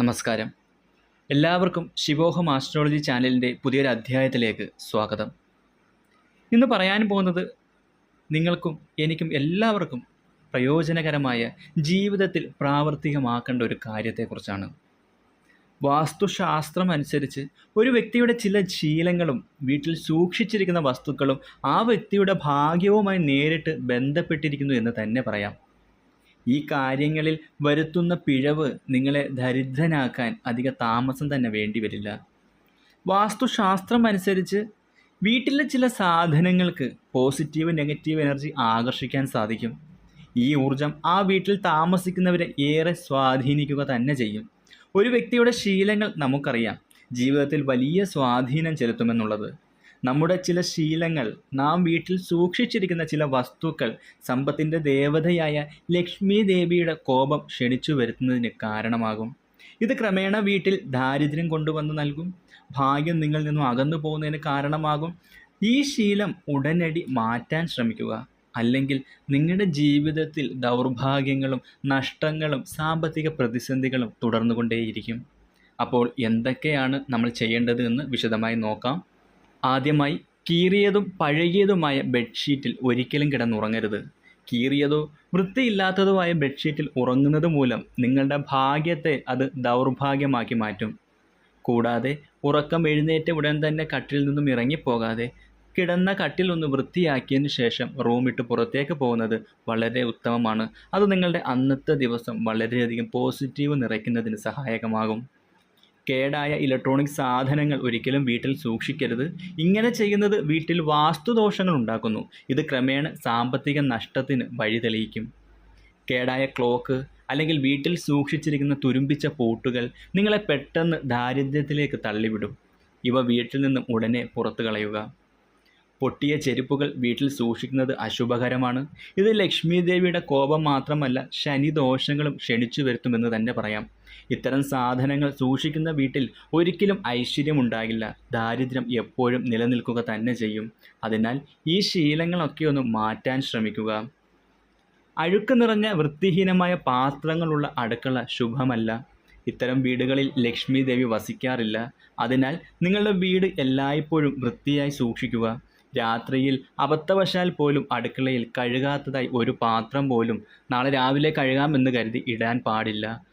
നമസ്കാരം. എല്ലാവർക്കും ശിവോഹം ആസ്ട്രോളജി ചാനലിന്റെ പുതിയൊരു അധ്യായത്തിലേക്ക് സ്വാഗതം. ഇന്ന് പറയാൻ പോകുന്നത് നിങ്ങൾക്കും എനിക്കും എല്ലാവർക്കും പ്രയോജനകരമായ ജീവിതത്തിൽ പ്രാവർത്തികമാക്കേണ്ട ഒരു കാര്യത്തെക്കുറിച്ചാണ്. വാസ്തുശാസ്ത്രം അനുസരിച്ച് ഒരു വ്യക്തിയുടെ ചില ശീലങ്ങളും വീട്ടിൽ സൂക്ഷിച്ചിരിക്കുന്ന വസ്തുക്കളും ആ വ്യക്തിയുടെ ഭാഗ്യവുമായി നേരിട്ട് ബന്ധപ്പെട്ടിരിക്കുന്നു എന്ന് തന്നെ പറയാം. ഈ കാര്യങ്ങളിൽ വരുത്തുന്ന പിഴവ് നിങ്ങളെ ദരിദ്രനാക്കാൻ അധിക താമസം തന്നെ വേണ്ടി വരില്ല. വാസ്തുശാസ്ത്രം അനുസരിച്ച് വീട്ടിലെ ചില സാധനങ്ങൾക്ക് പോസിറ്റീവ് നെഗറ്റീവ് എനർജി ആകർഷിക്കാൻ സാധിക്കും. ഈ ഊർജം ആ വീട്ടിൽ താമസിക്കുന്നവരെ ഏറെ സ്വാധീനിക്കുക തന്നെ ചെയ്യും. ഒരു വ്യക്തിയുടെ ശീലങ്ങൾ നമുക്കറിയാം. ജീവിതത്തിൽ വലിയ സ്വാധീനം ചെലുത്തുമെന്നുള്ളത്. നമ്മുടെ ചില ശീലങ്ങൾ നാം വീട്ടിൽ സൂക്ഷിച്ചിരിക്കുന്ന ചില വസ്തുക്കൾ സമ്പത്തിന്റെ ദേവതയായ ലക്ഷ്മി ദേവിയുടെ കോപം ക്ഷണിച്ചു വരുത്തുന്നതിന് കാരണമാകും. ഇത് ക്രമേണ വീട്ടിൽ ദാരിദ്ര്യം കൊണ്ടുവന്ന് നൽകും. ഭാഗ്യം നിങ്ങളിൽ നിന്നും അകന്നു പോകുന്നതിന് കാരണമാകും. ഈ ശീലം ഉടനടി മാറ്റാൻ ശ്രമിക്കുക. അല്ലെങ്കിൽ നിങ്ങളുടെ ജീവിതത്തിൽ ദൗർഭാഗ്യങ്ങളും നഷ്ടങ്ങളും സാമ്പത്തിക പ്രതിസന്ധികളും തുടർന്നുകൊണ്ടേയിരിക്കും. അപ്പോൾ എന്തൊക്കെയാണ് നമ്മൾ ചെയ്യേണ്ടത് എന്ന് വിശദമായി നോക്കാം. ആദ്യമായി കീറിയതും പഴകിയതുമായ ബെഡ്ഷീറ്റിൽ ഒരിക്കലും കിടന്നുറങ്ങരുത്. കീറിയതോ വൃത്തിയില്ലാത്തതുമായ ബെഡ്ഷീറ്റിൽ ഉറങ്ങുന്നത് മൂലം നിങ്ങളുടെ ഭാഗ്യത്തെ അത് ദൗർഭാഗ്യമാക്കി മാറ്റും. കൂടാതെ ഉറക്കം എഴുന്നേറ്റ ഉടൻ തന്നെ കട്ടിൽ നിന്നും ഇറങ്ങിപ്പോകാതെ കിടന്ന കട്ടിൽ ഒന്ന് വൃത്തിയാക്കിയതിന് ശേഷം റൂമിട്ട് പുറത്തേക്ക് പോകുന്നത് വളരെ ഉത്തമമാണ്. അത് നിങ്ങളുടെ അന്നത്തെ ദിവസം വളരെയധികം പോസിറ്റീവ് നിറയ്ക്കുന്നതിന് സഹായകമാകും. കേടായ ഇലക്ട്രോണിക് സാധനങ്ങൾ ഒരിക്കലും വീട്ടിൽ സൂക്ഷിക്കരുത്. ഇങ്ങനെ ചെയ്യുന്നത് വീട്ടിൽ വാസ്തുദോഷങ്ങൾ ഉണ്ടാക്കുന്നു. ഇത് ക്രമേണ സാമ്പത്തിക നഷ്ടത്തിന് വഴി തെളിയിക്കും. കേടായ ക്ലോക്ക് അല്ലെങ്കിൽ വീട്ടിൽ സൂക്ഷിച്ചിരിക്കുന്ന തുരുമ്പിച്ച പൂട്ടുകൾ നിങ്ങളെ പെട്ടെന്ന് ദാരിദ്ര്യത്തിലേക്ക് തള്ളിവിടും. ഇവ വീട്ടിൽ നിന്നും ഉടനെ പുറത്തു കളയുക. പൊട്ടിയ ചെരുപ്പുകൾ വീട്ടിൽ സൂക്ഷിക്കുന്നത് അശുഭകരമാണ്. ഇത് ലക്ഷ്മി ദേവിയുടെ കോപം മാത്രമല്ല ശനിദോഷങ്ങളും ക്ഷണിച്ചു വരുത്തുമെന്ന് തന്നെ പറയാം. ഇത്തരം സാധനങ്ങൾ സൂക്ഷിക്കുന്ന വീട്ടിൽ ഒരിക്കലും ഐശ്വര്യമുണ്ടാകില്ല. ദാരിദ്ര്യം എപ്പോഴും നിലനിൽക്കുക തന്നെ ചെയ്യും. അതിനാൽ ഈ ശീലങ്ങളൊക്കെ ഒന്ന് മാറ്റാൻ ശ്രമിക്കുക. അഴുക്ക് നിറഞ്ഞ വൃത്തിഹീനമായ പാത്രങ്ങളുള്ള അടുക്കള ശുഭമല്ല. ഇത്തരം വീടുകളിൽ ലക്ഷ്മി ദേവി വസിക്കാറില്ല. അതിനാൽ നിങ്ങളുടെ വീട് എല്ലായ്പ്പോഴും വൃത്തിയായി സൂക്ഷിക്കുക. രാത്രിയിൽ അബദ്ധവശാൽ പോലും അടുക്കളയിൽ കഴുകാത്തതായി ഒരു പാത്രം പോലും നാളെ രാവിലെ കഴുകാമെന്ന് കരുതി ഇടാൻ പാടില്ല.